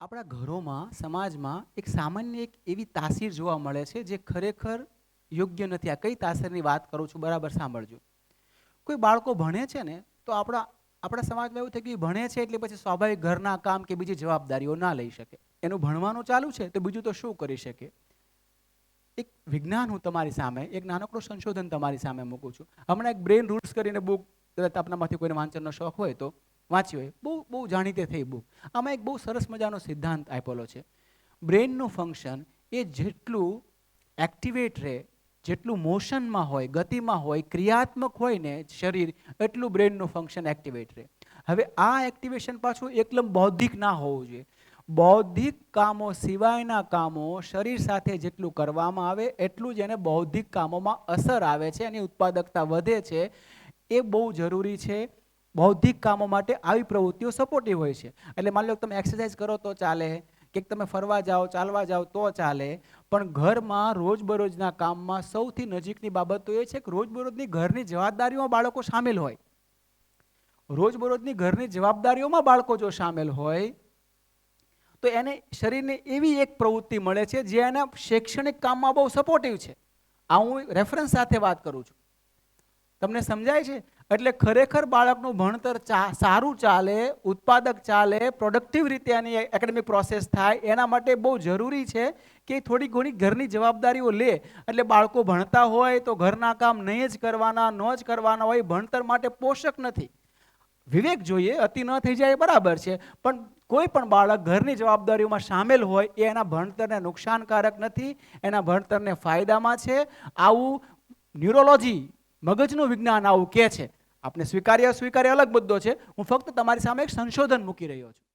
આપણા ઘરોમાં, સમાજમાં એક સામાન્ય એક એવી તાસીર જોવા મળે છે જે ખરેખર યોગ્ય નથી. આ કઈ તાસીરની વાત કરું છું? બરાબર સાંભળજો. કોઈ બાળકો ભણે છે ને, તો આપણા આપણા સમાજમાં એવું થઈ ગયું ભણે છે એટલે પછી સ્વાભાવિક ઘરના કામ કે બીજી જવાબદારીઓ ના લઈ શકે. એનું ભણવાનું ચાલુ છે તો બીજું તો શું કરી શકે? એક વિજ્ઞાન હું તમારી સામે, એક નાનકડું સંશોધન તમારી સામે મૂકું છું. હમણાં એક બ્રેન રૂલ્સ કરીને બુક કદાચ આપણામાંથી કોઈને વાંચનનો શોખ હોય તો વાંચી હોય. બહુ બહુ જાણીતી થઈ બુક આમાં એક બહુ સરસ મજાનો સિદ્ધાંત આપેલો છે. બ્રેનનું ફંક્શન એ જેટલું એક્ટિવેટ રહે, જેટલું મોશનમાં હોય, ગતિમાં હોય, ક્રિયાત્મક હોય ને શરીર, એટલું બ્રેનનું ફંક્શન એક્ટિવેટ રહે. હવે આ એક્ટિવેશન પાછું એકદમ બૌદ્ધિક ના હોવું જોઈએ. બૌદ્ધિક કામો સિવાયના કામો શરીર સાથે જેટલું કરવામાં આવે, એટલું જ એને બૌદ્ધિક કામોમાં અસર આવે છે એની ઉત્પાદકતા વધે છે. એ બહુ જરૂરી છે. બૌદ્ધિક કામો માટે આવી પ્રવૃત્તિઓ સપોર્ટિવ હોય છે. એટલે માની લો તમે એક્સરસાઇઝ કરો તો ચાલે કે તમે ફરવા જાઓ, ચાલવા જાઓ તો ચાલે, પણ ઘરમાં રોજબરોજના કામમાં સૌથી નજીકની બાબત તો એ છે કે રોજબરોજની ઘરની જવાબદારીઓમાં બાળકો સામેલ હોય. રોજબરોજની ઘરની જવાબદારીઓમાં બાળકો જો સામેલ હોય, તો એને શરીરને એવી એક પ્રવૃત્તિ મળે છે જે એના શૈક્ષણિક કામમાં બહુ સપોર્ટિવ છે. આ હું રેફરન્સ સાથે વાત કરું છું. તમને સમજાય છે? એટલે ખરેખર બાળકનું ભણતર ચા- સારું ચાલે, ઉત્પાદક ચાલે પ્રોડક્ટિવ રીતે એની એકેડેમિક પ્રોસેસ થાય, એના માટે બહુ જરૂરી છે કે થોડી ઘણી ઘરની જવાબદારીઓ લે. એટલે બાળકો ભણતા હોય તો ઘરના કામ નહીં જ કરવાના, ન જ કરવાના હોય, ભણતર માટે પોષક નથી. વિવેક જોઈએ, અતિ ન થઈ જાય બરાબર છે, પણ કોઈ પણ બાળક ઘરની જવાબદારીઓમાં સામેલ હોય, એ એના ભણતરને નુકસાનકારક નથી, એના ભણતરને ફાયદામાં છે. આવું ન્યુરોલોજી મગજનું વિજ્ઞાન આવું કહે છે. આપણે સ્વીકાર્ય સ્વીકાર્ય અલગ મુદ્દો છે. હું ફક્ત તમારી સામે એક સંશોધન મૂકી રહ્યો છું.